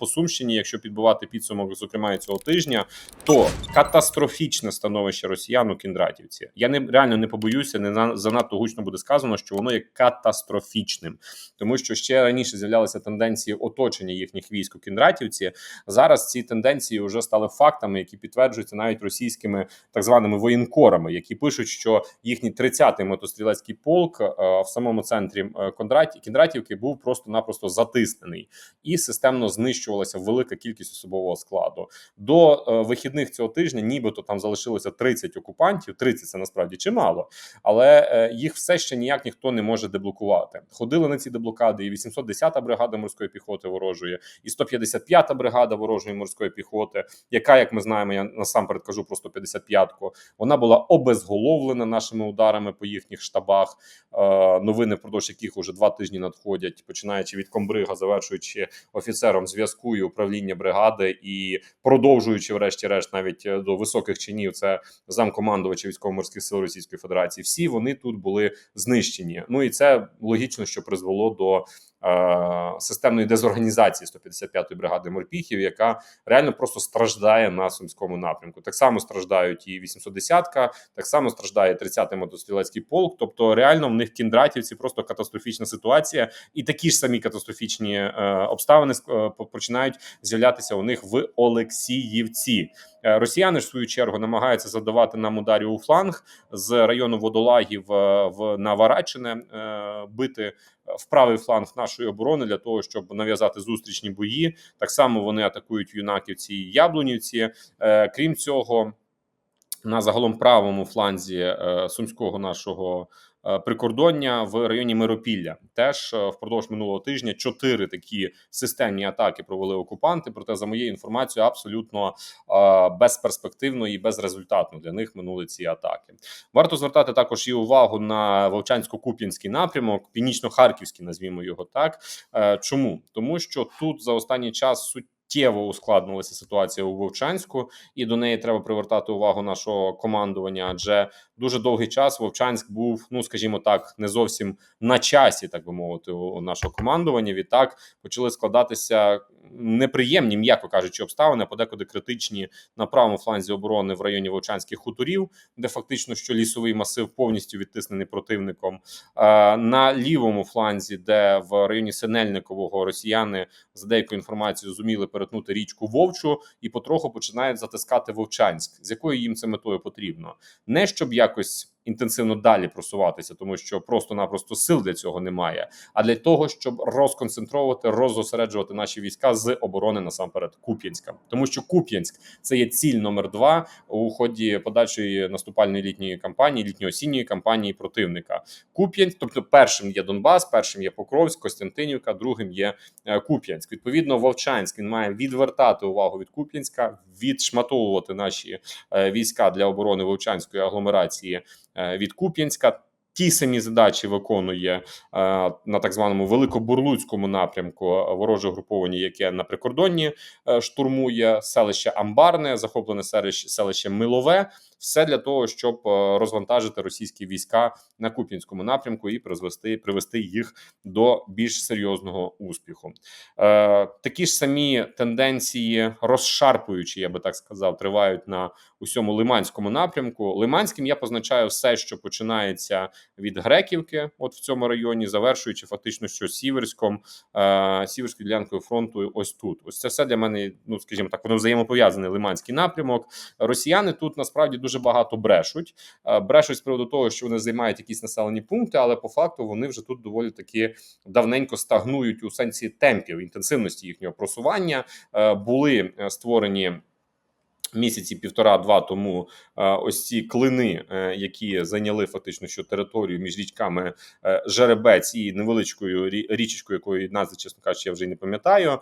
по Сумщині, якщо підбивати підсумок, зокрема і цього тижня, то катастрофічне становище росіян у Кіндратівці. Я не реально не побоюся, не на- занадто гучно буде сказано, що воно є катастрофічним, тому що ще раніше з'являлися тенденції оточення їхніх військ у Кіндратівці. Зараз ці тенденції вже стали фактами, які підтверджуються навіть російськими так званими воєнкорами, які пишуть, що їхній 30-й мотострілецький полк е, в самому центрі е, Кондраті Кіндратівки був просто-напросто затиснений і системно знищувалася велика кількість особового складу. До е, вихідних цього тижня, нібито там залишилося 30 окупантів. 30 – це насправді чимало, але е, їх все ще ніяк ніхто не може деблокувати. Ходили на ці деблокади і 810-та бригада морської піхоти ворожої, і 155-та бригада ворожої морської піхоти, яка, як ми знаємо, я насамперед кажу про 155-ку, вона була обезголовлена нашими ударами по їхніх штабах. Е, новини впродовж яких уже два тижні надходять, починаючи від комбрига, завершуючи офіцером зв'язку і управління бригади, і продовжуючи, врешті-решт, навіть е, до високих чинів, це замкомандувача військово-морських сил Російської Федерації. Всі вони тут були знищені. Ну і це логічно, що призвело до. Е, Системної дезорганізації 155-ї бригади морпіхів, яка реально просто страждає на сумському напрямку. Так само страждають і 810-ка, так само страждає 30-й мотострілецький полк. Тобто, реально в них кіндратівці просто катастрофічна ситуація, і такі ж самі катастрофічні е, обставини е, починають з'являтися у них в Олексіївці. Е, Росіяни в свою чергу намагаються задавати нам ударів у фланг з району водолагів в на Варачине, е, бити в правий фланг нашої оборони для того, щоб нав'язати зустрічні бої. Так само вони атакують юнаківці і Яблунівці. Е, Крім цього, на загалом правому фланзі е, сумського нашого прикордоння в районі Миропілля. Теж е, впродовж минулого тижня чотири такі системні атаки провели окупанти. Проте, за моєю інформацією, абсолютно е, безперспективно і безрезультатно для них минули ці атаки. Варто звертати також і увагу на Вовчансько-Куп'янський напрямок, північно-харківський, назвімо його так. Е, Чому тому, що тут за останній час суть. Суттєво ускладнилася ситуація у Вовчанську, і до неї треба привертати увагу нашого командування. Адже дуже довгий час Вовчанськ був, ну скажімо так, не зовсім на часі, так би мовити, у нашого командування. Відтак почали складатися неприємні, м'яко кажучи, обставини, подекуди критичні на правому фланзі оборони в районі Вовчанських хуторів, де фактично що лісовий масив повністю відтиснений противником. На лівому фланзі, де в районі Синельникового росіяни за деякою інформацією зуміли перетнути річку Вовчу і потроху починають затискати Вовчанськ, з якою їм це метою потрібно, не щоб якось. Інтенсивно далі просуватися, тому що просто-напросто сил для цього немає. А для того, щоб розконцентровувати, роззосереджувати наші війська з оборони насамперед Куп'янська, тому що Куп'янськ це є ціль номер два у ході подальшої наступальної літньої кампанії, літньо-осінньої кампанії противника. Куп'янськ, тобто першим є Донбас, першим є Покровськ, Костянтинівка, другим є е, Куп'янськ. Відповідно, Вовчанськ він має відвертати увагу від Куп'янська, відшматовувати наші е, війська для оборони Вовчанської агломерації від Куп'янська. Ті самі задачі виконує е, на так званому великобурлуцькому напрямку вороже груповання, яке на прикордонні е, штурмує селище Амбарне, захоплене селище, селище Милове. Все для того, щоб е, розвантажити російські війська на Куп'янському напрямку і призвести привести їх до більш серйозного успіху. Е, такі ж самі тенденції, розшарпуючі, я би так сказав, тривають на усьому лиманському напрямку. Лиманським я позначаю все, що починається від Греківки, от в цьому районі, завершуючи фактично, що Сіверськом, е, Сіверською ділянкою фронту, ось тут. Ось це все для мене, ну скажімо так, воно взаємопов'язаний лиманський напрямок. Росіяни тут насправді дуже багато брешуть. Е, брешуть з приводу того, що вони займають якісь населені пункти, але по факту вони вже тут доволі таки давненько стагнують у сенсі темпів інтенсивності їхнього просування. Е, були е, створені. Місяці півтора-два тому е, ось ці клини, е, які зайняли фактично що територію між річками е, Жеребець і невеличкою річечкою, якої назви, чесно кажучи, я вже й не пам'ятаю.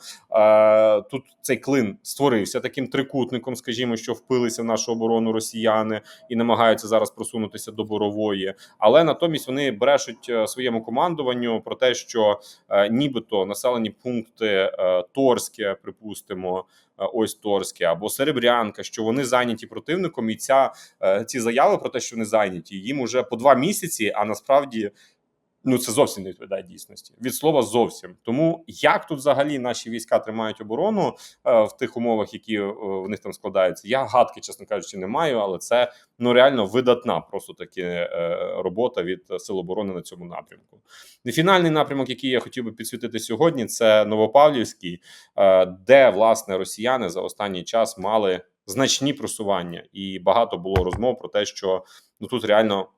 Тут цей клин створився таким трикутником, скажімо, що впилися в нашу оборону росіяни і намагаються зараз просунутися до борової. Але натомість вони брешуть своєму командуванню про те, що нібито населені пункти Торське, припустимо, ось Торське або Серебрянка, що вони зайняті противником, і ця е, ці заяви про те, що вони зайняті, їм уже по два місяці, а насправді. Ну це зовсім не відповідає дійсності. Від слова зовсім. Тому як тут взагалі наші війська тримають оборону е, в тих умовах, які е, в них там складаються, я гадки, чесно кажучи, не маю, але це ну реально видатна просто таки е, робота від сил оборони на цьому напрямку. І фінальний напрямок, який я хотів би підсвітити сьогодні, це Новопавлівський, е, де власне росіяни за останній час мали значні просування, і багато було розмов про те, що ну тут реально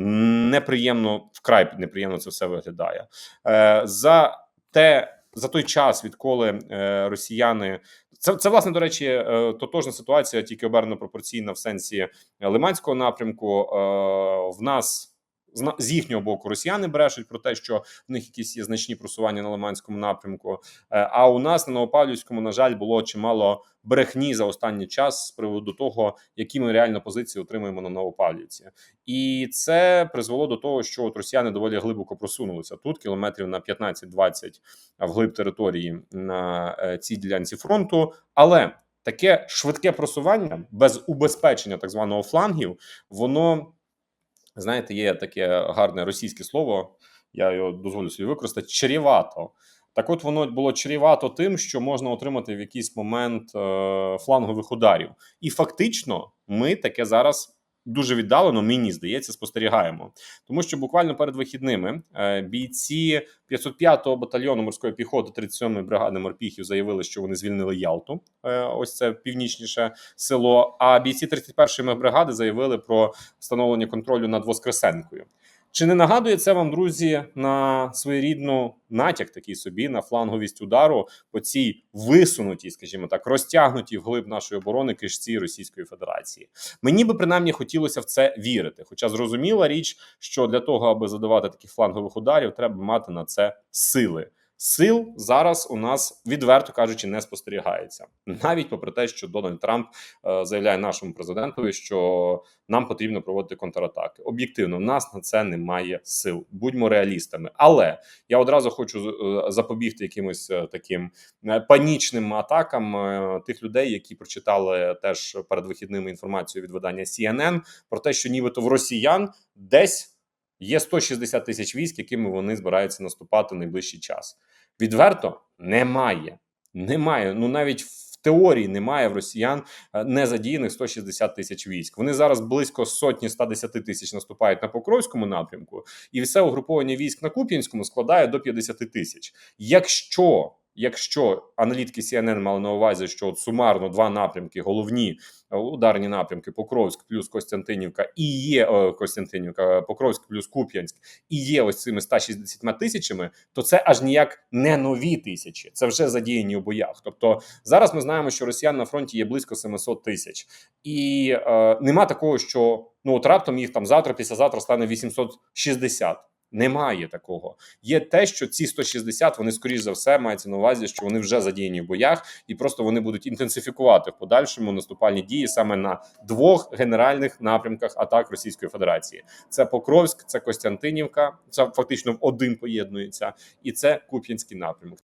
неприємно, вкрай неприємно це все виглядає. Е, За те, за той час, відколи е, росіяни. Це, це власне до речі, е, тотожна ситуація, тільки обернено пропорційна в сенсі Лиманського напрямку. Е, В нас з їхнього боку росіяни брешуть про те, що в них якісь є значні просування на Лиманському напрямку. Е, А у нас на Новопавлівському, на жаль, було чимало брехні за останній час з приводу того, які ми реально позиції отримуємо на Новопавлівці, і це призвело до того, що от росіяни доволі глибоко просунулися тут, кілометрів на 15-20 вглиб території на е, цій ділянці фронту. Але таке швидке просування без убезпечення так званого флангів, воно знаєте, є таке гарне російське слово. Я його дозволю собі використати чарівато. Так, от воно було чарівато тим, що можна отримати в якийсь момент е, флангових ударів, і фактично, ми таке зараз дуже віддалено, мені здається, спостерігаємо, тому що буквально перед вихідними е, бійці 505-го батальйону морської піхоти 37-ї бригади морпіхів заявили, що вони звільнили Ялту. Е, ось це північніше село. А бійці 31-ї бригади заявили про встановлення контролю над Воскресенкою. Чи не нагадує це вам, друзі, на своєрідну натяк такий собі на фланговість удару по цій висунутій, скажімо так, розтягнутій вглиб нашої оборони кишці Російської Федерації? Мені би принаймні хотілося в це вірити. Хоча зрозуміла річ, що для того, аби задавати таких флангових ударів, треба мати на це сили. Сил зараз у нас відверто кажучи не спостерігається, навіть попри те, що Дональд Трамп е, заявляє нашому президентові, що нам потрібно проводити контратаки. Об'єктивно, в нас на це немає сил. Будьмо реалістами. Але я одразу хочу е, запобігти якимось е, таким панічним атакам тих людей, які прочитали теж перед вихідними інформацію від видання CNN про те, що нібито в росіян десь є 160 тисяч військ, якими вони збираються наступати в найближчий час. Відверто немає. Немає. Ну навіть в теорії немає в росіян е, незадіяних 160 тисяч військ. Вони зараз близько сотні 110 тисяч наступають на Покровському напрямку, і все угруповання військ на Куп'янському складає до 50 тисяч. Якщо Якщо аналітики CNN мали на увазі, що от сумарно два напрямки, головні е, ударні напрямки Покровськ плюс Костянтинівка і є о, Костянтинівка, е, Покровськ плюс Куп'янськ і є ось цими 160 тисячами, то це аж ніяк не нові тисячі. Це вже задіяні у боях. Тобто зараз ми знаємо, що росіян на фронті є близько 700 тисяч, і е, нема такого, що ну от раптом їх там завтра, післязавтра стане 860. Немає такого. Є те, що ці 160, вони скоріш за все мається на увазі, що вони вже задіяні в боях, і просто вони будуть інтенсифікувати в подальшому наступальні дії саме на двох генеральних напрямках атак Російської Федерації: це Покровськ, це Костянтинівка, це фактично в один поєднується, і це Куп'янський напрямок.